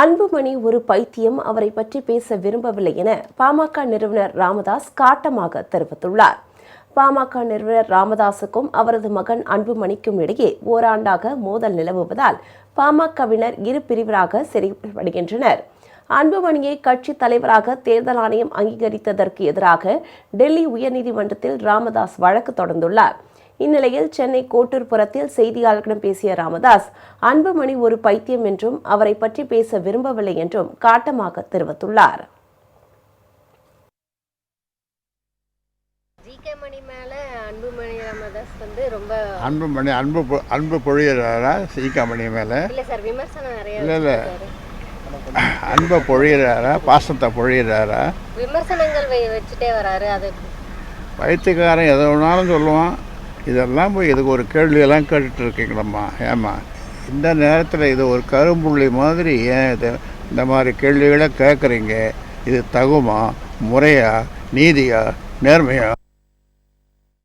அன்புமணி ஒரு பைத்தியம் அவரை பற்றி பேச விரும்பவில்லை என பாமக நிறுவனர் ராமதாஸ் காட்டமாக தெரிவித்துள்ளார். பாமக நிறுவனர் ராமதாசுக்கும் அவரது மகன் அன்புமணிக்கும் இடையே ஓராண்டாக மோதல் நிலவுவதால் பாமகவினர் இரு பிரிவராக செயல்படுகின்றனர் அன்புமணியை கட்சி தலைவராக தேர்தல் ஆணையம் அங்கீகரித்ததற்கு எதிராக டெல்லி உயர்நீதிமன்றத்தில் ராமதாஸ் வழக்கு தொடர்ந்துள்ளார். இந்நிலையில் சென்னை கோட்டூர்புரத்தில் செய்தியாளர்களிடம் பேசிய ராமதாஸ் அன்புமணி ஒரு பைத்தியம் என்றும் அவரை பற்றி பேச விரும்பவில்லை என்றும் காட்டமாக தெரிவித்துள்ளார். ஜி கே மணி மேல அன்புமணி ராமதாஸ் வந்து ரொம்ப அன்பு அன்பு பொழியிறாரா? சீக்காமணி மேலே? இல்ல சார் விமர்சனம் நிறைய இல்ல. அன்பை பொழியிறாரா? பாசத்தை பொழியிறாரா? விமர்சனங்கள் வச்சுட்டே வராரு அது வயிற்றுக்காரன் எதை வேணாலும் சொல்லுவான். இதெல்லாம் போய் இதுக்கு ஒரு கேள்வியெல்லாம் கேட்டுட்டு இருக்கீங்களம்மா ஏம்மா இந்த நேரத்தில் இது ஒரு கரும்புள்ளி மாதிரி ஏன் இது இந்த மாதிரி கேள்விகளை கேட்குறீங்க இது தகுமா முறையா நீதியா நேர்மையா?